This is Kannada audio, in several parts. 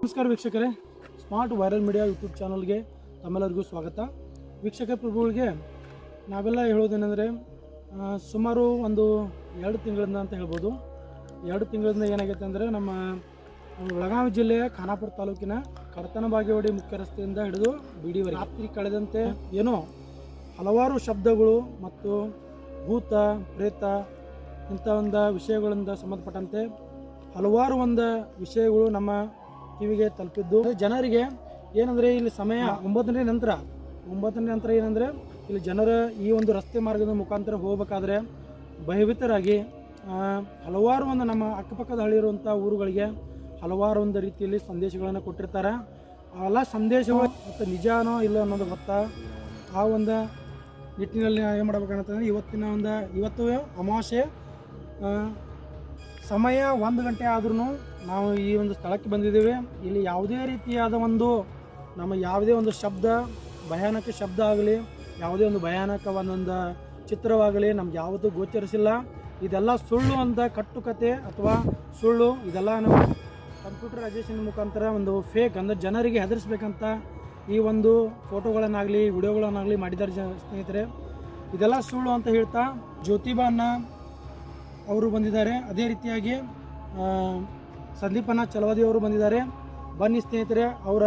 ನಮಸ್ಕಾರ ವೀಕ್ಷಕರೇ. ಸ್ಮಾರ್ಟ್ ವೈರಲ್ ಮೀಡಿಯಾ ಯೂಟ್ಯೂಬ್ ಚಾನಲ್ಗೆ ತಮ್ಮೆಲ್ಲರಿಗೂ ಸ್ವಾಗತ. ವೀಕ್ಷಕ ಪ್ರಭುಗಳಿಗೆ ನಾವೆಲ್ಲ ಹೇಳೋದೇನೆಂದರೆ ಸುಮಾರು ಒಂದು ಎರಡು ತಿಂಗಳಿಂದ ಅಂತ ಹೇಳ್ಬೋದು. ಎರಡು ತಿಂಗಳಿಂದ ಏನಾಗೈತೆ ಅಂದರೆ, ನಮ್ಮ ಬೆಳಗಾವಿ ಜಿಲ್ಲೆಯ ಖಾನಾಪುರ ತಾಲೂಕಿನ ಕಡತನ ಬಾಗೇವಾಡಿ ಮುಖ್ಯ ರಸ್ತೆಯಿಂದ ಹಿಡಿದು ಬಿಡಿವರೆಗೆ ರಾತ್ರಿ ಕಳೆದಂತೆ ಏನೋ ಹಲವಾರು ಶಬ್ದಗಳು ಮತ್ತು ಭೂತ, ಪ್ರೇತ ಇಂಥ ಒಂದು ವಿಷಯಗಳಿಂದ ಸಂಬಂಧಪಟ್ಟಂತೆ ಹಲವಾರು ಒಂದು ವಿಷಯಗಳು ನಮ್ಮ ಕಿವಿಗೆ ತಲುಪಿದ್ದು. ಜನರಿಗೆ ಏನಂದರೆ ಇಲ್ಲಿ ಸಮಯ ಒಂಬತ್ತನೇ ನಂತರ ಒಂಬತ್ತನೇ ನಂತರ ಏನಂದ್ರೆ ಇಲ್ಲಿ ಜನರ ಈ ಒಂದು ರಸ್ತೆ ಮಾರ್ಗದ ಮುಖಾಂತರ ಹೋಗಬೇಕಾದ್ರೆ ಭಯಭೀತರಾಗಿ ಹಲವಾರು ಒಂದು ನಮ್ಮ ಅಕ್ಕಪಕ್ಕದ ಹಳ್ಳಿ ಊರುಗಳಿಗೆ ಹಲವಾರು ಒಂದು ರೀತಿಯಲ್ಲಿ ಸಂದೇಶಗಳನ್ನು ಕೊಟ್ಟಿರ್ತಾರೆ. ಆ ಎಲ್ಲ ಸಂದೇಶಗಳು ಮತ್ತು ನಿಜಾನೋ ಇಲ್ಲ ಅನ್ನೋದು ಗೊತ್ತಾ? ಆ ಒಂದು ನಿಟ್ಟಿನಲ್ಲಿ ಏನು ಮಾಡ್ಬೇಕಂತಂದ್ರೆ ಇವತ್ತಿನ ಒಂದು ಇವತ್ತು ಅಮಾವಾಸ್ಯೆ ಸಮಯ ಒಂದು ಗಂಟೆ ಆದ್ರೂ ನಾವು ಈ ಒಂದು ಸ್ಥಳಕ್ಕೆ ಬಂದಿದ್ದೇವೆ. ಇಲ್ಲಿ ಯಾವುದೇ ರೀತಿಯಾದ ಒಂದು ನಮ್ಮ ಯಾವುದೇ ಒಂದು ಶಬ್ದ, ಭಯಾನಕ ಶಬ್ದ ಆಗಲಿ, ಯಾವುದೇ ಒಂದು ಭಯಾನಕ ಒಂದೊಂದು ಚಿತ್ರವಾಗಲಿ ನಮ್ಗೆ ಯಾವುದೂ ಗೋಚರಿಸಿಲ್ಲ. ಇದೆಲ್ಲ ಸುಳ್ಳು ಅಂತ ಕಟ್ಟುಕತೆ ಅಥವಾ ಸುಳ್ಳು ಇದೆಲ್ಲ ನಾವು ಕಂಪ್ಯೂಟರೈಸೇಷನ್ ಮುಖಾಂತರ ಒಂದು ಫೇಕ್ ಅಂದರೆ ಜನರಿಗೆ ಹೆದರಿಸ್ಬೇಕಂತ ಈ ಒಂದು ಫೋಟೋಗಳನ್ನಾಗಲಿ, ವಿಡಿಯೋಗಳನ್ನಾಗಲಿ ಮಾಡಿದ್ದಾರೆ ಜ, ಸ್ನೇಹಿತರೆ. ಇದೆಲ್ಲ ಸುಳ್ಳು ಅಂತ ಹೇಳ್ತಾ ಜ್ಯೋತಿಬಾನ ಅವರು ಬಂದಿದ್ದಾರೆ. ಅದೇ ರೀತಿಯಾಗಿ ಸಂದೀಪನ ಚಲವಾದಿ ಅವರು ಬಂದಿದ್ದಾರೆ. ಬನ್ನಿ ಸ್ನೇಹಿತರೆ ಅವರ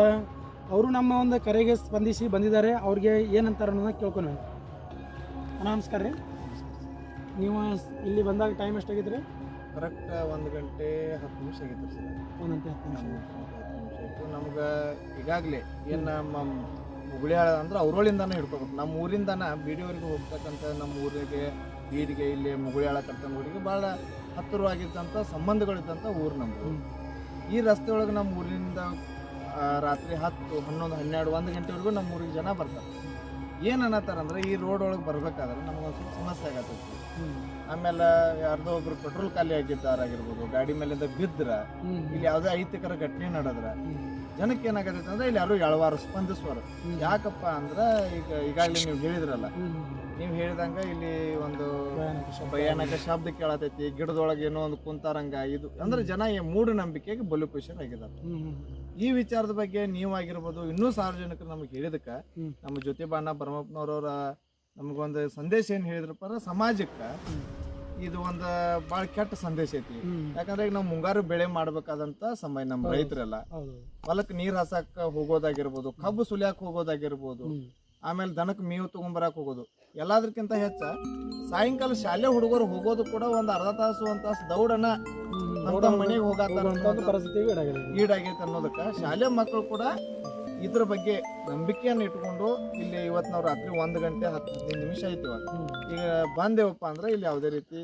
ಅವರು ನಮ್ಮ ಒಂದು ಕರೆಗೆ ಸ್ಪಂದಿಸಿ ಬಂದಿದ್ದಾರೆ. ಅವ್ರಿಗೆ ಏನಂತಾರೆ ಅನ್ನೋದನ್ನ ಕೇಳ್ಕೊಂಡು ನಮಸ್ಕಾರ ರೀ. ನೀವು ಇಲ್ಲಿ ಬಂದಾಗ ಟೈಮ್ ಎಷ್ಟಾಗಿತ್ತು ರೀ? ಕರೆಕ್ಟ್ ಒಂದು ಗಂಟೆ ಹತ್ತು ನಿಮಿಷ ಆಗಿತ್ತು ಸರ್. ಒಂದಂತೆ ಹತ್ತು ನಿಮಿಷ. ಹತ್ತು ನಿಮಿಷ ಆಯಿತು ನಮ್ಗೆ ಈಗಾಗಲೇ ಏನು ನಮ್ಮ ಮುಗುಳಿಯಾಳ ಅಂದ್ರೆ ಅವ್ರೊಳಿಂದಾನೆ ಹಿಡ್ಕೋಬೇಕು. ನಮ್ಮ ಊರಿಂದಾನ ಬಿಡಿಯವರೆಗೆ ಹೋಗ್ತಕ್ಕಂಥ ನಮ್ಮ ಊರಿಗೆ ಬೀಡಿಗೆ ಇಲ್ಲಿ ಮುಗುಳಿಯಾಳ ಕರ್ತಂಗೂರಿಗೆ ಭಾಳ ಹತ್ತಿರವಾಗಿದ್ದಂಥ ಸಂಬಂಧಗಳಿದ್ದಂಥ ಊರು ನಮ್ಮದು ಈ ರಸ್ತೆ ಒಳಗೆ ನಮ್ಮ ಊರಿನಿಂದ ರಾತ್ರಿ ಹತ್ತು ಹನ್ನೊಂದು ಹನ್ನೆರಡು ಒಂದು ಗಂಟೆವರೆಗೂ ನಮ್ಮ ಊರಿಗೆ ಜನ ಬರ್ತಾರೆ. ಏನು ಅನ್ನತ್ತಾರಂದ್ರೆ ಈ ರೋಡ್ ಒಳಗೆ ಬರಬೇಕಾದ್ರೆ ನಮ್ಗೊಂದು ಸ್ವಲ್ಪ ಸಮಸ್ಯೆ ಆಗತ್ತೈತಿ. ಆಮೇಲೆ ಯಾರ್ದೋ ಒಬ್ರು ಪೆಟ್ರೋಲ್ ಖಾಲಿ ಆಗಿದ್ದಾರಾಗಿರ್ಬೋದು ಗಾಡಿ ಮೇಲಿಂದ ಬಿದ್ರ ಇಲ್ಲಿ ಯಾವುದೇ ಐತಿಕರ ಘಟನೆ ನಡೆದ್ರ ಜನಕ್ಕೆ ಏನಾಗತ್ತೆ ಅಂದ್ರೆ ಇಲ್ಲಿ ಯಾರು ಎಳವಾರು ಸ್ಪಂದಿಸುವರು. ಯಾಕಪ್ಪ ಅಂದ್ರೆ ಈಗ ಈಗಾಗಲೇ ನೀವು ಹೇಳಿದ್ರಲ್ಲ. ನೀವು ಹೇಳಿದಂಗ ಇಲ್ಲಿ ಒಂದು ಭಯಾನಕ ಶಬ್ದ. ಕೇಳತೈತಿ ಗಿಡದೊಳಗೆ ಏನೋ ಒಂದು ಕುಂತಾರಂಗ ಇದು ಅಂದ್ರೆ ಜನ ಈ ಮೂಢನಂಬಿಕೆಗೆ ಬಲು ಹ್ಮ್. ಹ್ಮ್. ಈ ವಿಚಾರದ ಬಗ್ಗೆ ನೀವಾಗಿರ್ಬೋದು ಇನ್ನೂ ಸಾರ್ವಜನಿಕರು ನಮಗೆ ಹೇಳಿದಕ್ಕ ನಮ್ಮ ಜ್ಯೋತಿ ಬಾಣ ಬ್ರಹ್ಮಪ್ಪನವ್ರವ್ರ ನಮಗೊಂದು ಸಂದೇಶ ಏನು ಹೇಳಿದ್ರಪ್ಪ ಅಂದ್ರೆ ಸಮಾಜಕ್ಕೆ ಇದು ಒಂದು ಭಾಳ ಕೆಟ್ಟ ಸಂದೇಶ ಐತಿ ಯಾಕಂದ್ರೆ ಈಗ ನಾವು ಮುಂಗಾರು ಬೆಳೆ ಮಾಡ್ಬೇಕಾದಂತ ಸಮಯ ನಮ್ಮ. ರೈತರೆಲ್ಲ ಹೊಲಕ್ಕೆ ನೀರ್ ಹಾಸಕ್ ಹೋಗೋದಾಗಿರ್ಬೋದು ಕಬ್ಬು ಸುಲಿಯಾಕ ಹೋಗೋದಾಗಿರ್ಬೋದು. ಆಮೇಲೆ ದನಕ್ಕೆ ಮೇವು ತಗೊಂಬರಕ್ ಹೋಗೋದು ಎಲ್ಲದಕ್ಕಿಂತ ಹೆಚ್ಚ ಸಾಯಂಕಾಲ ಶಾಲೆ ಹುಡುಗರು ಹೋಗೋದು ಕೂಡ ಒಂದು ಅರ್ಧ ತಾಸು ಒಂದು ತಾಸು ದೌಡನ. ಮನೆಗೆ ಈಡಾಗಿದೆ. ಈಡಾಗೈತೆ ಅನ್ನೋದಕ್ಕೆ ಶಾಲೆ ಮಕ್ಕಳು ಕೂಡ ಇದ್ರ ಬಗ್ಗೆ ನಂಬಿಕೆಯನ್ನು ಇಟ್ಕೊಂಡು ಇಲ್ಲಿ ಇವತ್ತು ನಾವು ರಾತ್ರಿ ಒಂದು ಗಂಟೆ ಹತ್ತು ಹದಿನೈದು ನಿಮಿಷ ಆಯ್ತು. ಈಗ ಬಂದೇವಪ್ಪ ಅಂದ್ರೆ ಇಲ್ಲಿ ಯಾವುದೇ ರೀತಿ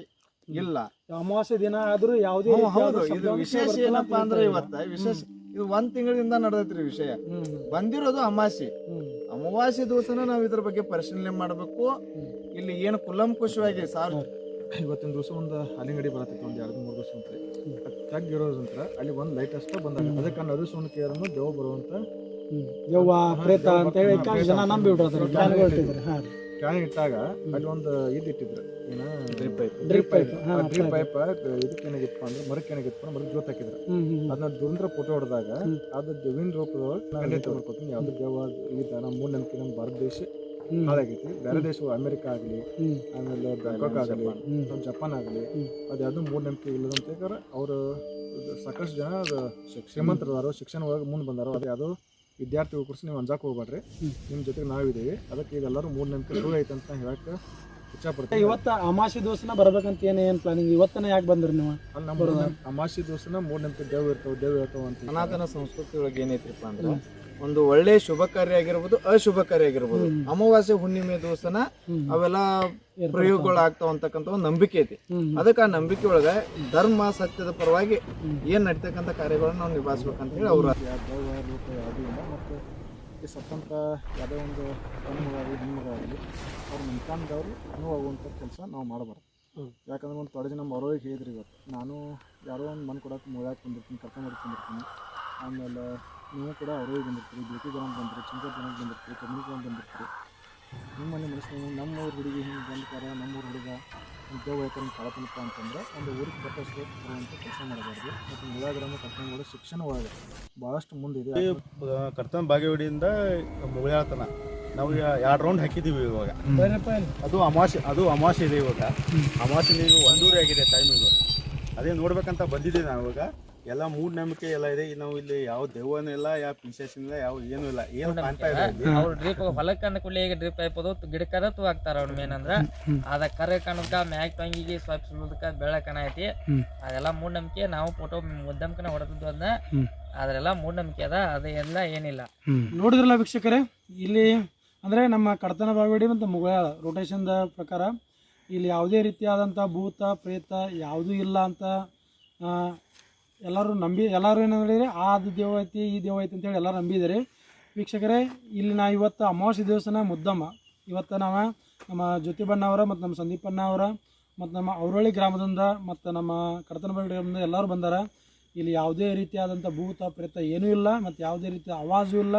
ಇಲ್ಲ ಅಮಾವಾಸ್ಯ ದಿನ ಆದ್ರೂ ಯಾವುದೇ ಹೌದು ಇದು ವಿಶೇಷ ಏನಪ್ಪಾ ಅಂದ್ರೆ ಇವತ್ತ ವಿಶೇಷ ಇದು ಒಂದ್ ತಿಂಗಳಿಂದ ನಡೆದೈತ್ರಿ ವಿಷಯ ಬಂದಿರೋದು ಅಮಾಸಿ. ಅಮಾವಾಸ್ಯ ದಿವಸನ ನಾವು ಇದ್ರ ಬಗ್ಗೆ ಪರಿಶೀಲನೆ ಮಾಡಬೇಕು ಇಲ್ಲಿ ಏನು ಕುಲಂಕುಶವಾಗಿ ಸಾರ್ ಇವತ್ತಿನ ದಿವಸ ಒಂದು ಹಲಿಂಗಡಿ ಬರತ್ತೆ ಒಂದು ಎರಡು ಮೂರು ದಿವಸ ಅಂತ ತಗ್ಗ ನಂತರ ಅಲ್ಲಿ ಒಂದು ಲೈಟ್ ಅಷ್ಟೇ ಬಂದಾಗ ಅದಕ್ಕೆ ಅನ್ನೋದು ಸುಣ್ಣ ಕೇರನ್ನು ದೇವ ಬರುವಂತ. ಯವ್ವ ಪ್ರೇತ ಅಂತ ಹೇಳಿ ಜನ. ನಂಬಿ ಬಿಡ್ತಾರೆ ಕ್ಯಾನ್ ಇಟ್ಟಾಗ ಅಲ್ಲಿ ಒಂದು ಇದು ಇಟ್ಟಿದ್ರು ಏನ drip pipe drip pipe drip pipe ಇದಕ್ಕೆ ಇಟ್ಕೊಂಡು ಅಂದ್ರೆ ಮರಕ್ಕೆ ಇಟ್ಕೊಂಡು ಮರಕ್ಕೆ ಜೋತ್ ಹಾಕಿದ್ರು. ಅದನ್ನ ದುರಂದ್ರ ಫೋಟೋ ಹೊಡೆದಾಗ ಅದು ದೇವಿನ ರೂಪದೊಳಗೆ ಖಂಡಿತ. ಮಾಡ್ಕೊತೀನಿ ಯಾವ್ದು ದೇವ ಈ ತರ ಮೂಢ ನಂಬಿಕೆ ನಮ್ಮ ಭಾರತ ದೇಶ. ಹಾಳಾಗೈತಿ. ಬೇರೆ ದೇಶ ಅಮೆರಿಕ ಆಗಲಿ. ಆಮೇಲೆ ಬ್ಯಾಂಕಾಕ್ ಆಗಲಿ. ಜಪಾನ್. ಆಗಲಿ ಹ್ಮ್. ಅದು ಯಾವ್ದು ಮೂಢನಂಬಿಕೆ ಇಲ್ಲದಂತ ಅವರು ಸಾಕಷ್ಟು ಜನ ಶ್ರೀಮಂತರದಾರೋ ಶಿಕ್ಷಣ ಒಳಗೆ ಮುಂದೆ ಬಂದಾರೋ ಅದು ಯಾವುದೋ ವಿದ್ಯಾರ್ಥಿಗಳು ಕೂಡ ನೀವು ಅಂಜಾಕ್ ಹೋಗ್ಬೇಡ್ರಿ. ನಿಮ್ಮ ಜೊತೆಗೆ ನಾವಿದ್ದೀವಿ ಅದಕ್ಕೆ ಇದೆಲ್ಲರೂ ಮೂಢನಂಬಿಕೆ ಶುರು ಐತೆ ಅಂತ ಹೇಳಕ್ಕೆ ಇಚ್ಛಾಪಡ್ತೀನಿ. ಇವತ್ತು ಅಮಾಸಿ ದಿವಸನ ಬರ್ಬೇಕಂತ ಏನು ಏನು ಪ್ಲಾನಿಂಗ್ ಇವತ್ತನ ಯಾಕೆ ಬಂದ್ರಿ ನೀವು? ಅಲ್ಲಿ ನಂಬರ್ ಅಮಾಸಿ ದಿವಸನ ಮೂಢನಂಬಿಕೆ ದೇವ್ ಇರ್ತವೆ ದೇವ್ ಇರ್ತಾವ ಅಂತ. ಸನಾತನ ಸಂಸ್ಕೃತಿ ಒಳಗೆ ಏನೈತ್ರಿಪ್ಪ ಅಂದ್ರೆ ಒಂದು ಒಳ್ಳೆ ಶುಭ ಕಾರ್ಯ ಆಗಿರ್ಬೋದು ಅಶುಭ ಕಾರ್ಯ ಆಗಿರ್ಬೋದು ಅಮಾವಾಸ್ಯ ಹುಣ್ಣಿಮೆ ದಿವಸನ ಅವೆಲ್ಲ. ಪ್ರಯೋಗಗಳು ಆಗ್ತಾವ ಅಂತಕ್ಕಂಥ ಒಂದು ನಂಬಿಕೆ ಐತಿ ಅದಕ್ಕೆ ಆ ನಂಬಿಕೆ ಒಳಗ ಧರ್ಮ ಸತ್ಯದ ಪರವಾಗಿ. ಏನ್ ನಡೀತಕ್ಕಂಥ ಕಾರ್ಯಗಳನ್ನ ನಾವು ನಿಭಾಯಿಸ್ಬೇಕಂತ ಹೇಳಿ ಅವ್ರ ಮತ್ತು ಈ ಸತ್ತಂತ ಯಾವುದೇ ಒಂದು ಹೆಣ್ಮಗಾಗಲಿ ಅವ್ರ ನಂಬ್ಕೊಂಡವ್ರು ನೋವಾಗುವಂಥ ಕೆಲಸ ನಾವು ಮಾಡಬಾರ್ದು. ಯಾಕಂದ್ರೆ ಒಂದು ತೊಡೆ ನಮ್ಮ ಮರೋಗಿ ಹೇಳಿದ್ರಿ ಇವತ್ತು. ನಾನು ಯಾರೋ ಒಂದು ಮನೆ ಕೊಡೋಕೆ ಮುಳಾಕ್ ಬಂದಿರ್ತೀನಿ ಕರ್ಕೊಂಡು ಬಂದಿರ್ತೀನಿ ಆಮೇಲೆ ನೀವು ಕೂಡ ಅರವಿ ಬಂದಿರ್ತೀರಿ ಜನ ಬಂದಿರಿ ಜನಕ್ಕೆ ಬಂದಿರ್ತೀರಿ ಜನ ಬಂದಿರ್ತೀರಿ. ನಿಮ್ಮ ಮನೆ ನಮ್ಮ ಊರು ಹುಡುಗಿ ಹಿಂಗೆ ನಮ್ಮ ಊರ ಹುಡುಗ ಉದ್ಯೋಗ ಆಯ್ತಾರೆ ಕಳತನಪ್ಪ ಅಂತಂದ್ರೆ ಒಂದು ಊರಿಗೆ ಹೆಸರು ಬರುವಂಥ ಕೆಲಸ ಮಾಡಬಾರ್ದು. ಮತ್ತು ಎಲ್ಲ ಗ್ರಾಮ ಕರ್ತನಗಳು ಶಿಕ್ಷಣ ಒಳಗೆ ಭಾಳಷ್ಟು ಮುಂದಿದೆ ಕರ್ತನ ಬಾಗೇವಾಡಿಯಿಂದ ಮುಗಿಯಾತನ ನಾವು ಎರಡು ರೌಂಡ್ ಹಾಕಿದ್ದೀವಿ ಇವಾಗ. ಅದು ಅಮಾಸೆ ಅದು ಅಮಾಸೆ ಇದೆ ಇವಾಗ. ಅಮಾಸೆ ಈಗ ಒಂದೂರೆ ಆಗಿದೆ ಟೈಮಿಂಗು ಅದೇ ನೋಡ್ಬೇಕಂತ ಬಂದಿದ್ದೀವಿ ನಾವು ಇವಾಗ ಎಲ್ಲ ಮೂಢನಂಬಿಕೆ ಎಲ್ಲ ಇದೆ. ನಾವು ಇಲ್ಲಿ ಯಾವ ದೆವ್ವನೂ ಇಲ್ಲ ಯಾವ ಪಿಶಾಚಿನೂ ಇಲ್ಲ ಯಾವ ಏನೂ ಇಲ್ಲ. ಏನು ಕಾಣ್ತಾ ಇದೆ ಇಲ್ಲಿ ಅವ್ರು ಡ್ರಿಪ್ ಹೊಲಕ್ಕೆ ಅಂದ ಕೂಡಲೇ ಈಗ ಡ್ರಿಪ್ ಹಾಯ್ಬೋದು ಗಿಡಕ್ಕದ ತೂ ಹಾಕ್ತಾರ ಅವ್ರ ಮೇನ್ ಅಂದ್ರ. ಅದ ಕರೆ ಕಣಕ್ಕ ಮ್ಯಾಗ್ ತಂಗಿಗೆ ಸ್ವಲ್ಪ ಸುಳ್ಳದಕ್ಕ ಬೆಳಕನ ಐತಿ. ಹ್ಮ್. ಅದೆಲ್ಲ ಮೂಢನಂಬಿಕೆ. ನಾವು ಫೋಟೋ ಮುದ್ದಮ್ಕನ ಹೊಡೆದದ್ದು ಅದನ್ನ ಹ್ಮ್. ಅದ್ರೆಲ್ಲ ಮೂಢನಂಬಿಕೆ ಅದ. ಅದೆಲ್ಲ ಎಲ್ಲ ಏನಿಲ್ಲ. ನೋಡಿದ್ರಲ್ಲ ವೀಕ್ಷಕರೇ ಇಲ್ಲಿ ಅಂದ್ರೆ ನಮ್ಮ ಕಡತನ ಬಾವಿಡಿ ಮತ್ತು ಮುಗ ರೊಟೇಷನ್ದ ಪ್ರಕಾರ ಇಲ್ಲಿ ಯಾವುದೇ ರೀತಿಯಾದಂಥ ಭೂತ ಪ್ರೇತ ಯಾವುದೂ ಇಲ್ಲ ಅಂತ ಆ, ಎಲ್ಲರೂ ನಂಬಿ, ಎಲ್ಲರೂ ಏನಂದ್ರೆ ಆ ಅದು ದೇವ ಐತಿ, ಈ ದೇವ ಐತಿ ಅಂತೇಳಿ ಎಲ್ಲರೂ ನಂಬಿದ್ದಾರೆ. ವೀಕ್ಷಕರೇ, ಇಲ್ಲಿ ನಾ ಇವತ್ತು ಅಮಾವಾಸ್ಯೆ ದಿವಸನ ಮುದ್ದಮ್ಮ. ಇವತ್ತು ನಾವು ನಮ್ಮ ಜ್ಯೋತಿಬಣ್ಣ ಅವರ ಮತ್ತು ನಮ್ಮ ಸಂದೀಪಣ್ಣ ಅವರ ಮತ್ತು ನಮ್ಮ ಔರಳ್ಳಿ ಗ್ರಾಮದಿಂದ ಮತ್ತು ನಮ್ಮ ಕರ್ತನಬಳ್ಳಿ ಗ್ರಾಮದಿಂದ ಎಲ್ಲರೂ ಬಂದಾರ. ಇಲ್ಲಿ ಯಾವುದೇ ರೀತಿಯಾದಂಥ ಭೂತ, ಪ್ರೇತ ಏನೂ ಇಲ್ಲ, ಮತ್ತು ಯಾವುದೇ ರೀತಿಯ ಆವಾಜೂ ಇಲ್ಲ.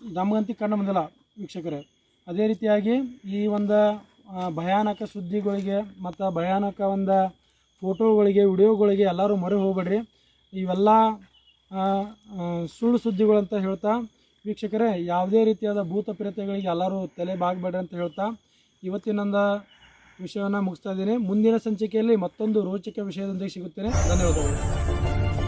ನಮಗಂತೂ ಕಂಡು ಬಂದಿಲ್ಲ ವೀಕ್ಷಕರೇ. ಅದೇ ರೀತಿಯಾಗಿ ಈ ಒಂದು ಭಯಾನಕ ಸುದ್ದಿಗಳಿಗೆ ಮತ್ತು ಭಯಾನಕ ಒಂದು ಫೋಟೋಗಳಿಗೆ, ವಿಡಿಯೋಗಳಿಗೆ ಎಲ್ಲರೂ ಮೊರೆ ಹೋಗಬೇಡ್ರಿ. ಇವೆಲ್ಲ ಸುಳ್ಳು ಸುದ್ದಿಗಳು ಅಂತ ಹೇಳ್ತಾ ವೀಕ್ಷಕರೇ, ಯಾವುದೇ ರೀತಿಯಾದ ಭೂತ ಪ್ರೇತಗಳಿಗೆ ಎಲ್ಲರೂ ತಲೆ ಬಾಗಬೇಡ್ರಿ ಅಂತ ಹೇಳ್ತಾ ಇವತ್ತಿನೊಂದು ವಿಷಯವನ್ನು ಮುಗಿಸ್ತಾ ಇದ್ದೀನಿ. ಮುಂದಿನ ಸಂಚಿಕೆಯಲ್ಲಿ ಮತ್ತೊಂದು ರೋಚಕ ವಿಷಯದೊಂದಿಗೆ ಸಿಗುತ್ತೇನೆ. ಧನ್ಯವಾದಗಳು.